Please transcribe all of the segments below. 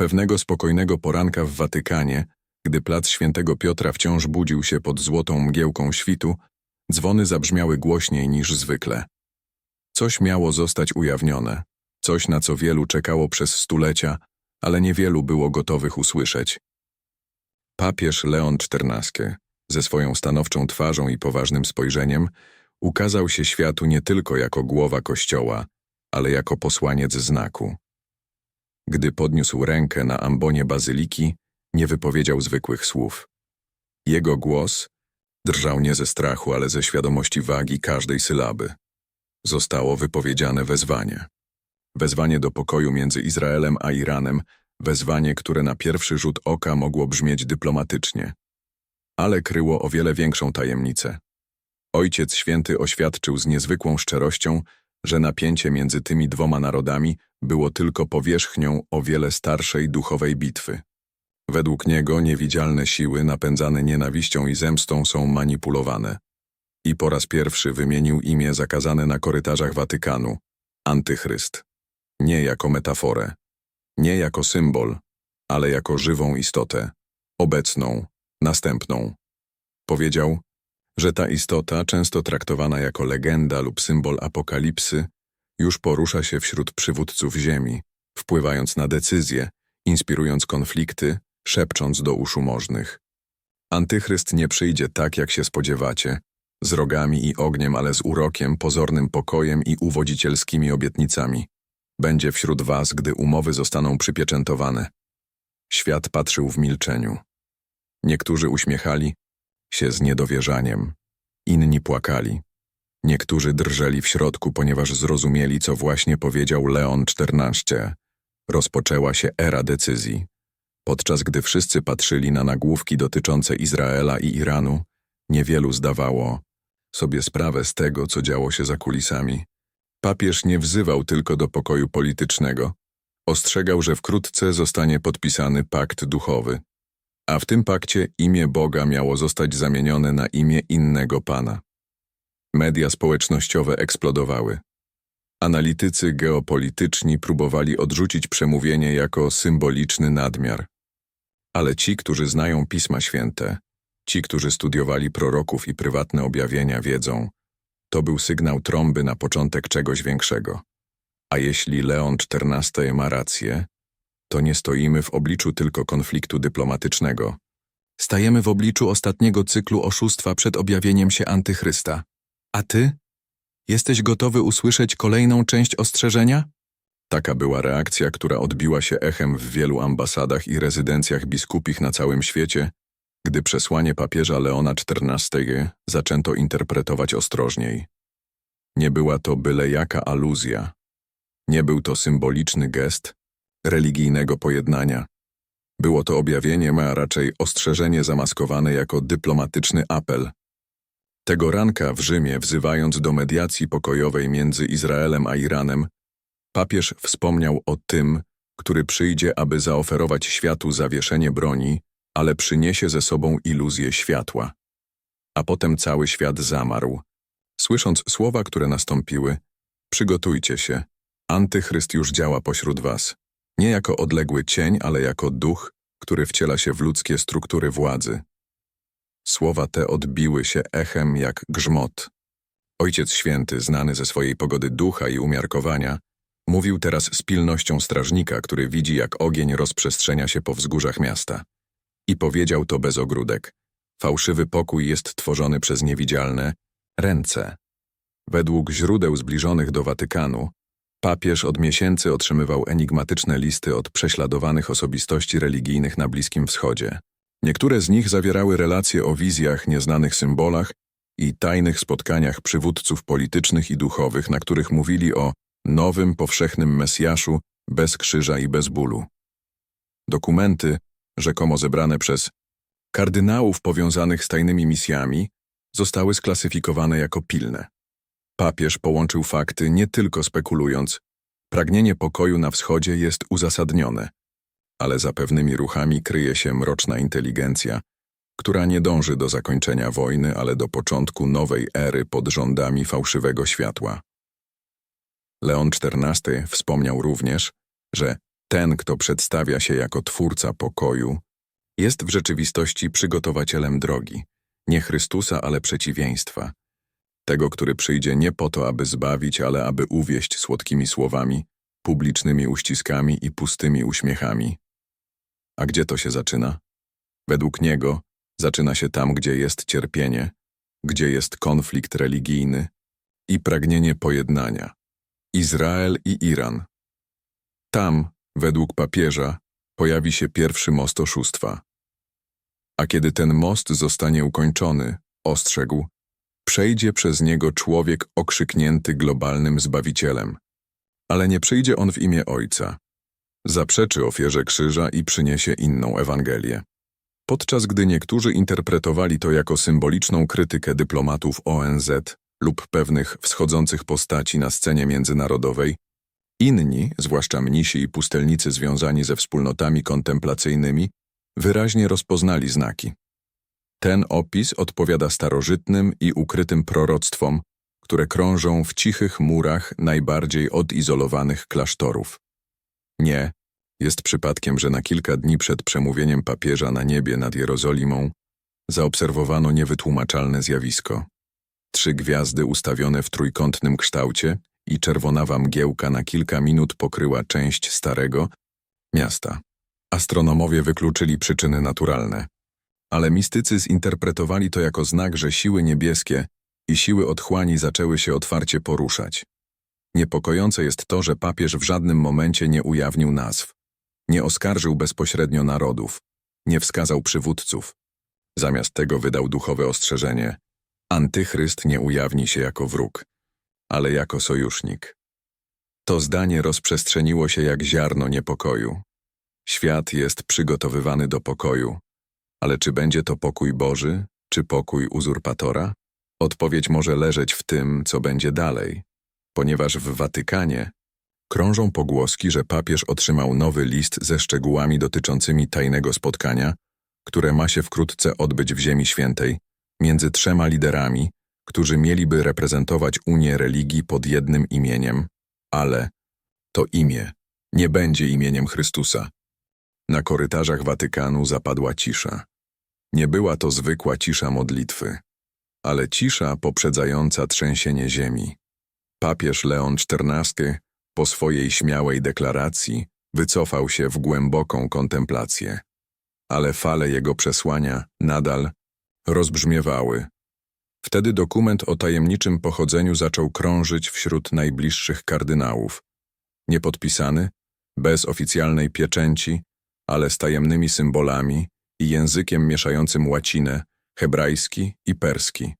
Pewnego spokojnego poranka w Watykanie, gdy plac świętego Piotra wciąż budził się pod złotą mgiełką świtu, dzwony zabrzmiały głośniej niż zwykle. Coś miało zostać ujawnione, coś na co wielu czekało przez stulecia, ale niewielu było gotowych usłyszeć. Papież Leon XIV, ze swoją stanowczą twarzą i poważnym spojrzeniem, ukazał się światu nie tylko jako głowa Kościoła, ale jako posłaniec znaku. Gdy podniósł rękę na ambonie bazyliki, nie wypowiedział zwykłych słów. Jego głos drżał nie ze strachu, ale ze świadomości wagi każdej sylaby. Zostało wypowiedziane wezwanie. Wezwanie do pokoju między Izraelem a Iranem, wezwanie, które na pierwszy rzut oka mogło brzmieć dyplomatycznie, ale kryło o wiele większą tajemnicę. Ojciec Święty oświadczył z niezwykłą szczerością, że napięcie między tymi dwoma narodami było tylko powierzchnią o wiele starszej duchowej bitwy. Według niego niewidzialne siły napędzane nienawiścią i zemstą są manipulowane. I po raz pierwszy wymienił imię zakazane na korytarzach Watykanu – Antychryst. Nie jako metaforę, nie jako symbol, ale jako żywą istotę, obecną, następną. Powiedział, że ta istota, często traktowana jako legenda lub symbol apokalipsy, już porusza się wśród przywódców ziemi, wpływając na decyzje, inspirując konflikty, szepcząc do uszu możnych. Antychryst nie przyjdzie tak, jak się spodziewacie, z rogami i ogniem, ale z urokiem, pozornym pokojem i uwodzicielskimi obietnicami. Będzie wśród was, gdy umowy zostaną przypieczętowane. Świat patrzył w milczeniu. Niektórzy uśmiechali się z niedowierzaniem, inni płakali. Niektórzy drżeli w środku, ponieważ zrozumieli, co właśnie powiedział Leon XIV. Rozpoczęła się era decyzji. Podczas gdy wszyscy patrzyli na nagłówki dotyczące Izraela i Iranu, niewielu zdawało sobie sprawę z tego, co działo się za kulisami. Papież nie wzywał tylko do pokoju politycznego. Ostrzegał, że wkrótce zostanie podpisany pakt duchowy. A w tym pakcie imię Boga miało zostać zamienione na imię innego Pana. Media społecznościowe eksplodowały. Analitycy geopolityczni próbowali odrzucić przemówienie jako symboliczny nadmiar. Ale ci, którzy znają Pisma Święte, ci, którzy studiowali proroków i prywatne objawienia, wiedzą, to był sygnał trąby na początek czegoś większego. A jeśli Leon XIV ma rację, to nie stoimy w obliczu tylko konfliktu dyplomatycznego. Stajemy w obliczu ostatniego cyklu oszustwa przed objawieniem się antychrysta. A ty? Jesteś gotowy usłyszeć kolejną część ostrzeżenia? Taka była reakcja, która odbiła się echem w wielu ambasadach i rezydencjach biskupich na całym świecie, gdy przesłanie papieża Leona XIV zaczęto interpretować ostrożniej. Nie była to byle jaka aluzja. Nie był to symboliczny gest religijnego pojednania. Było to objawienie, a raczej ostrzeżenie zamaskowane jako dyplomatyczny apel. Tego ranka w Rzymie, wzywając do mediacji pokojowej między Izraelem a Iranem, papież wspomniał o tym, który przyjdzie, aby zaoferować światu zawieszenie broni, ale przyniesie ze sobą iluzję światła. A potem cały świat zamarł. Słysząc słowa, które nastąpiły, przygotujcie się, antychryst już działa pośród was. Nie jako odległy cień, ale jako duch, który wciela się w ludzkie struktury władzy. Słowa te odbiły się echem jak grzmot. Ojciec Święty, znany ze swojej pogody ducha i umiarkowania, mówił teraz z pilnością strażnika, który widzi, jak ogień rozprzestrzenia się po wzgórzach miasta. I powiedział to bez ogródek. Fałszywy pokój jest tworzony przez niewidzialne ręce. Według źródeł zbliżonych do Watykanu, papież od miesięcy otrzymywał enigmatyczne listy od prześladowanych osobistości religijnych na Bliskim Wschodzie. Niektóre z nich zawierały relacje o wizjach, nieznanych symbolach i tajnych spotkaniach przywódców politycznych i duchowych, na których mówili o nowym, powszechnym Mesjaszu bez krzyża i bez bólu. Dokumenty, rzekomo zebrane przez kardynałów powiązanych z tajnymi misjami, zostały sklasyfikowane jako pilne. Papież połączył fakty nie tylko spekulując, pragnienie pokoju na wschodzie jest uzasadnione, ale za pewnymi ruchami kryje się mroczna inteligencja, która nie dąży do zakończenia wojny, ale do początku nowej ery pod rządami fałszywego światła. Leon XIV wspomniał również, że Ten, kto przedstawia się jako twórca pokoju, jest w rzeczywistości przygotowicielem drogi, nie Chrystusa, ale przeciwieństwa. Tego, który przyjdzie nie po to, aby zbawić, ale aby uwieść słodkimi słowami, publicznymi uściskami i pustymi uśmiechami. A gdzie to się zaczyna? Według niego zaczyna się tam, gdzie jest cierpienie, gdzie jest konflikt religijny i pragnienie pojednania. Izrael i Iran. Tam, według papieża, pojawi się pierwszy most oszustwa. A kiedy ten most zostanie ukończony, ostrzegł, przejdzie przez niego człowiek okrzyknięty globalnym Zbawicielem. Ale nie przyjdzie on w imię Ojca. Zaprzeczy ofierze krzyża i przyniesie inną Ewangelię. Podczas gdy niektórzy interpretowali to jako symboliczną krytykę dyplomatów ONZ lub pewnych wschodzących postaci na scenie międzynarodowej, inni, zwłaszcza mnisi i pustelnicy związani ze wspólnotami kontemplacyjnymi, wyraźnie rozpoznali znaki. Ten opis odpowiada starożytnym i ukrytym proroctwom, które krążą w cichych murach najbardziej odizolowanych klasztorów. Nie, jest przypadkiem, że na kilka dni przed przemówieniem papieża na niebie nad Jerozolimą zaobserwowano niewytłumaczalne zjawisko. Trzy gwiazdy ustawione w trójkątnym kształcie i czerwonawa mgiełka na kilka minut pokryła część starego miasta. Astronomowie wykluczyli przyczyny naturalne, ale mistycy zinterpretowali to jako znak, że siły niebieskie i siły otchłani zaczęły się otwarcie poruszać. Niepokojące jest to, że papież w żadnym momencie nie ujawnił nazw, nie oskarżył bezpośrednio narodów, nie wskazał przywódców. Zamiast tego wydał duchowe ostrzeżenie: Antychryst nie ujawni się jako wróg, ale jako sojusznik. To zdanie rozprzestrzeniło się jak ziarno niepokoju. Świat jest przygotowywany do pokoju, ale czy będzie to pokój Boży, czy pokój uzurpatora? Odpowiedź może leżeć w tym, co będzie dalej, ponieważ w Watykanie krążą pogłoski, że papież otrzymał nowy list ze szczegółami dotyczącymi tajnego spotkania, które ma się wkrótce odbyć w Ziemi Świętej, między trzema liderami, którzy mieliby reprezentować Unię religii pod jednym imieniem, ale to imię nie będzie imieniem Chrystusa. Na korytarzach Watykanu zapadła cisza. Nie była to zwykła cisza modlitwy, ale cisza poprzedzająca trzęsienie ziemi. Papież Leon XIV po swojej śmiałej deklaracji wycofał się w głęboką kontemplację, ale fale jego przesłania nadal rozbrzmiewały. Wtedy dokument o tajemniczym pochodzeniu zaczął krążyć wśród najbliższych kardynałów. Niepodpisany, bez oficjalnej pieczęci, ale z tajemnymi symbolami i językiem mieszającym łacinę, hebrajski i perski.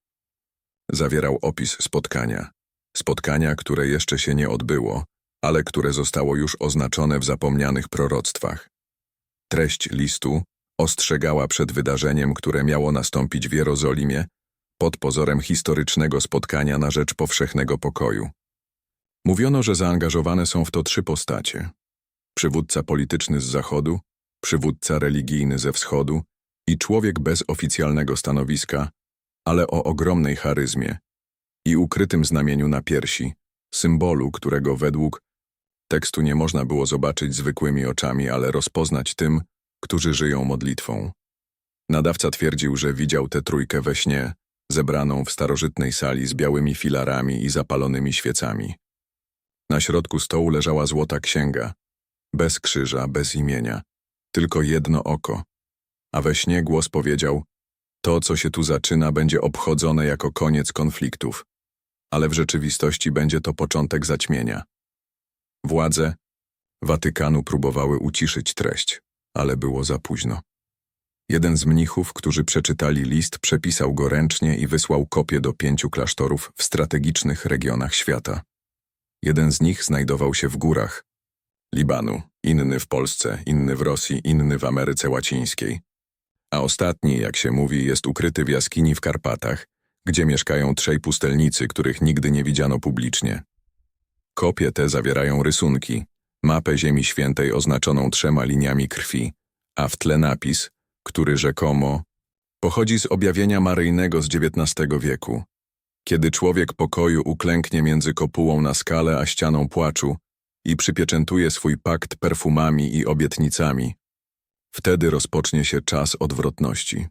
Zawierał opis spotkania. Spotkania, które jeszcze się nie odbyło, ale które zostało już oznaczone w zapomnianych proroctwach. Treść listu ostrzegała przed wydarzeniem, które miało nastąpić w Jerozolimie, pod pozorem historycznego spotkania na rzecz powszechnego pokoju. Mówiono, że zaangażowane są w to trzy postacie. Przywódca polityczny z zachodu, przywódca religijny ze wschodu i człowiek bez oficjalnego stanowiska, ale o ogromnej charyzmie i ukrytym znamieniu na piersi, symbolu, którego według tekstu nie można było zobaczyć zwykłymi oczami, ale rozpoznać tym, którzy żyją modlitwą. Nadawca twierdził, że widział tę trójkę we śnie, zebraną w starożytnej sali z białymi filarami i zapalonymi świecami. Na środku stołu leżała złota księga, bez krzyża, bez imienia, tylko jedno oko. A we śnie głos powiedział, to, co się tu zaczyna, będzie obchodzone jako koniec konfliktów, ale w rzeczywistości będzie to początek zaćmienia. Władze Watykanu próbowały uciszyć treść, ale było za późno. Jeden z mnichów, którzy przeczytali list, przepisał go ręcznie i wysłał kopię do pięciu klasztorów w strategicznych regionach świata. Jeden z nich znajdował się w górach Libanu, inny w Polsce, inny w Rosji, inny w Ameryce Łacińskiej. A ostatni, jak się mówi, jest ukryty w jaskini w Karpatach, gdzie mieszkają trzej pustelnicy, których nigdy nie widziano publicznie. Kopie te zawierają rysunki, mapę Ziemi Świętej oznaczoną trzema liniami krwi, a w tle napis, który rzekomo pochodzi z objawienia maryjnego z XIX wieku. Kiedy człowiek pokoju uklęknie między kopułą na skale a ścianą płaczu, i przypieczętuje swój pakt perfumami i obietnicami. Wtedy rozpocznie się czas odwrotności.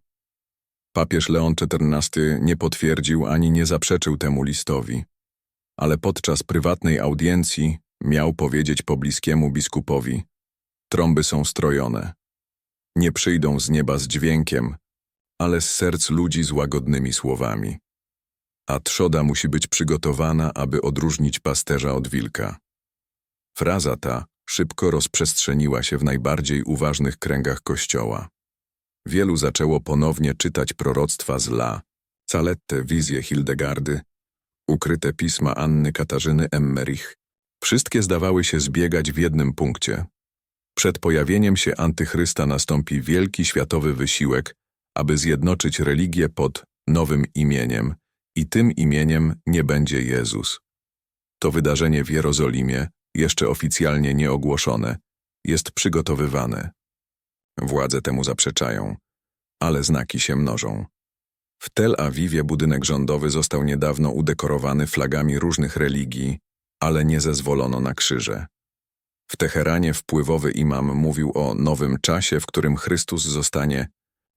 Papież Leon XIV nie potwierdził ani nie zaprzeczył temu listowi, ale podczas prywatnej audiencji miał powiedzieć pobliskiemu biskupowi: Trąby są strojone. Nie przyjdą z nieba z dźwiękiem, ale z serc ludzi z łagodnymi słowami. A trzoda musi być przygotowana, aby odróżnić pasterza od wilka. Fraza ta szybko rozprzestrzeniła się w najbardziej uważnych kręgach Kościoła. Wielu zaczęło ponownie czytać proroctwa z La, calette wizje Hildegardy, ukryte pisma Anny Katarzyny Emmerich. Wszystkie zdawały się zbiegać w jednym punkcie. Przed pojawieniem się antychrysta nastąpi wielki światowy wysiłek, aby zjednoczyć religię pod nowym imieniem i tym imieniem nie będzie Jezus. To wydarzenie w Jerozolimie, jeszcze oficjalnie nieogłoszone, jest przygotowywane. Władze temu zaprzeczają, ale znaki się mnożą. W Tel Awiwie budynek rządowy został niedawno udekorowany flagami różnych religii, ale nie zezwolono na krzyże. W Teheranie wpływowy imam mówił o nowym czasie, w którym Chrystus zostanie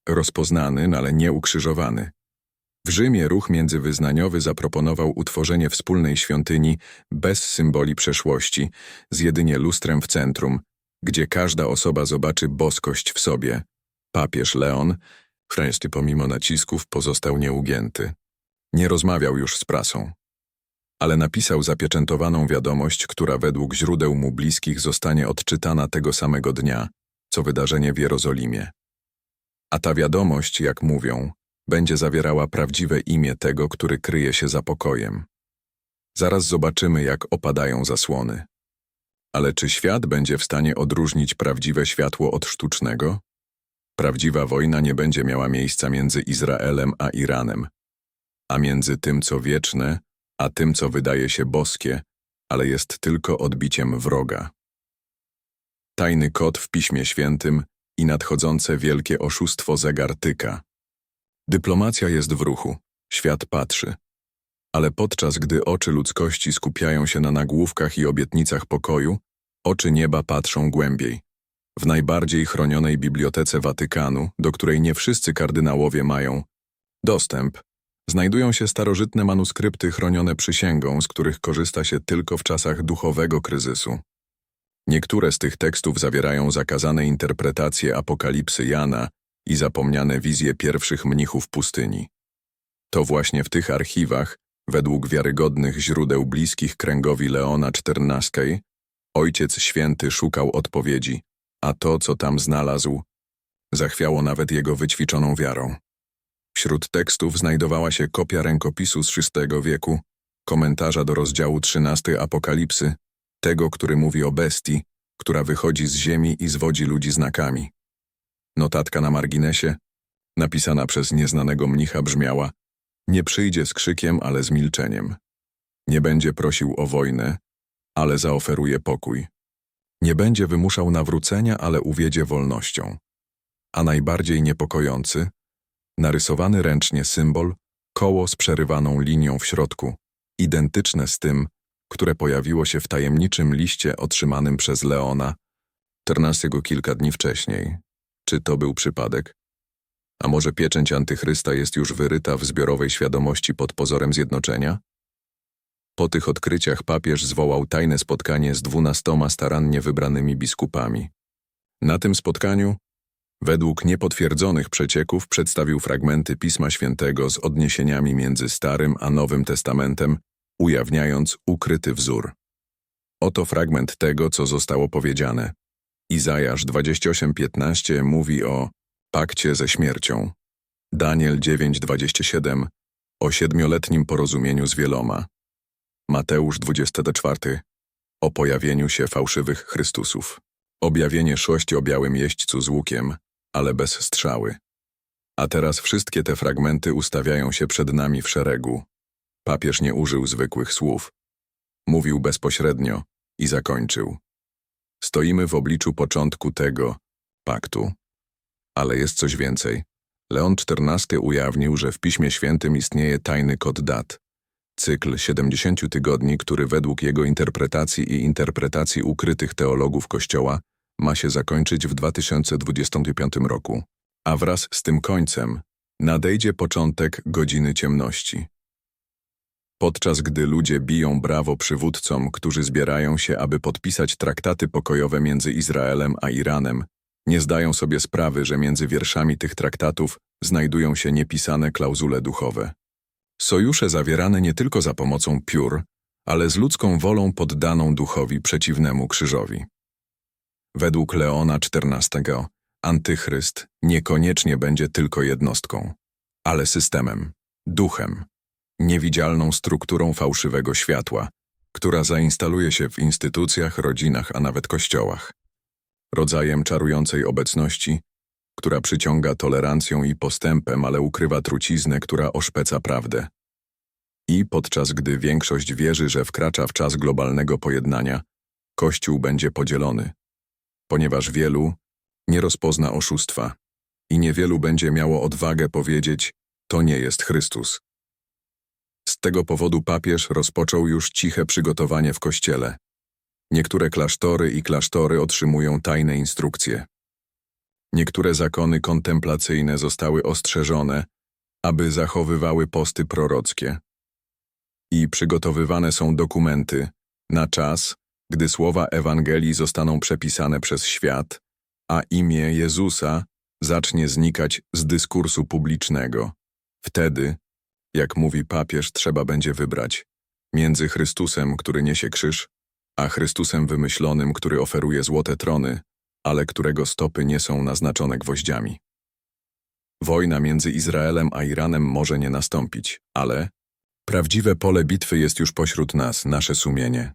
rozpoznany, ale nie ukrzyżowany. W Rzymie ruch międzywyznaniowy zaproponował utworzenie wspólnej świątyni bez symboli przeszłości, z jedynie lustrem w centrum, gdzie każda osoba zobaczy boskość w sobie. Papież Leon, wreszcie pomimo nacisków, pozostał nieugięty. Nie rozmawiał już z prasą. Ale napisał zapieczętowaną wiadomość, która według źródeł mu bliskich zostanie odczytana tego samego dnia, co wydarzenie w Jerozolimie. A ta wiadomość, jak mówią, będzie zawierała prawdziwe imię tego, który kryje się za pokojem. Zaraz zobaczymy, jak opadają zasłony. Ale czy świat będzie w stanie odróżnić prawdziwe światło od sztucznego? Prawdziwa wojna nie będzie miała miejsca między Izraelem a Iranem, a między tym, co wieczne, a tym, co wydaje się boskie, ale jest tylko odbiciem wroga. Tajny kod w Piśmie Świętym i nadchodzące wielkie oszustwo zegartyka. Dyplomacja jest w ruchu, świat patrzy. Ale podczas gdy oczy ludzkości skupiają się na nagłówkach i obietnicach pokoju, oczy nieba patrzą głębiej. W najbardziej chronionej bibliotece Watykanu, do której nie wszyscy kardynałowie mają dostęp, znajdują się starożytne manuskrypty chronione przysięgą, z których korzysta się tylko w czasach duchowego kryzysu. Niektóre z tych tekstów zawierają zakazane interpretacje apokalipsy Jana i zapomniane wizje pierwszych mnichów pustyni. To właśnie w tych archiwach, według wiarygodnych źródeł bliskich kręgowi Leona XIV, Ojciec Święty szukał odpowiedzi, a to, co tam znalazł, zachwiało nawet jego wyćwiczoną wiarą. Wśród tekstów znajdowała się kopia rękopisu z VI wieku, komentarza do rozdziału 13 Apokalipsy, tego, który mówi o bestii, która wychodzi z ziemi i zwodzi ludzi znakami. Notatka na marginesie, napisana przez nieznanego mnicha brzmiała Nie przyjdzie z krzykiem, ale z milczeniem. Nie będzie prosił o wojnę, ale zaoferuje pokój. Nie będzie wymuszał nawrócenia, ale uwiedzie wolnością. A najbardziej niepokojący, narysowany ręcznie symbol, koło z przerywaną linią w środku, identyczne z tym, które pojawiło się w tajemniczym liście otrzymanym przez Leona, 14 kilka dni wcześniej. Czy to był przypadek? A może pieczęć antychrysta jest już wyryta w zbiorowej świadomości pod pozorem zjednoczenia? Po tych odkryciach papież zwołał tajne spotkanie z dwunastoma starannie wybranymi biskupami. Na tym spotkaniu, według niepotwierdzonych przecieków, przedstawił fragmenty Pisma Świętego z odniesieniami między Starym a Nowym Testamentem, ujawniając ukryty wzór. Oto fragment tego, co zostało powiedziane. Izajasz 28:15 mówi o pakcie ze śmiercią. Daniel 9:27 o siedmioletnim porozumieniu z wieloma. Mateusz 24 o pojawieniu się fałszywych Chrystusów. Objawienie sześć o białym jeźdźcu z łukiem, ale bez strzały. A teraz wszystkie te fragmenty ustawiają się przed nami w szeregu. Papież nie użył zwykłych słów. Mówił bezpośrednio i zakończył. Stoimy w obliczu początku tego paktu. Ale jest coś więcej. Leon XIV ujawnił, że w Piśmie Świętym istnieje tajny kod dat. cykl 70 tygodni, który według jego interpretacji i interpretacji ukrytych teologów Kościoła ma się zakończyć w 2025 roku. A wraz z tym końcem nadejdzie początek godziny ciemności. Podczas gdy ludzie biją brawo przywódcom, którzy zbierają się, aby podpisać traktaty pokojowe między Izraelem a Iranem, nie zdają sobie sprawy, że między wierszami tych traktatów znajdują się niepisane klauzule duchowe. Sojusze zawierane nie tylko za pomocą piór, ale z ludzką wolą poddaną duchowi przeciwnemu krzyżowi. Według Leona XIV antychryst niekoniecznie będzie tylko jednostką, ale systemem, duchem, niewidzialną strukturą fałszywego światła, która zainstaluje się w instytucjach, rodzinach, a nawet kościołach. Rodzajem czarującej obecności, która przyciąga tolerancją i postępem, ale ukrywa truciznę, która oszpeca prawdę. I podczas gdy większość wierzy, że wkracza w czas globalnego pojednania, Kościół będzie podzielony, ponieważ wielu nie rozpozna oszustwa i niewielu będzie miało odwagę powiedzieć, to nie jest Chrystus. Z tego powodu papież rozpoczął już ciche przygotowanie w kościele. Niektóre klasztory i klasztory otrzymują tajne instrukcje. Niektóre zakony kontemplacyjne zostały ostrzeżone, aby zachowywały posty prorockie. I przygotowywane są dokumenty na czas, gdy słowa Ewangelii zostaną przepisane przez świat, a imię Jezusa zacznie znikać z dyskursu publicznego. Wtedy, jak mówi papież, trzeba będzie wybrać między Chrystusem, który niesie krzyż, a Chrystusem wymyślonym, który oferuje złote trony, ale którego stopy nie są naznaczone gwoździami. Wojna między Izraelem a Iranem może nie nastąpić, ale prawdziwe pole bitwy jest już pośród nas, nasze sumienie.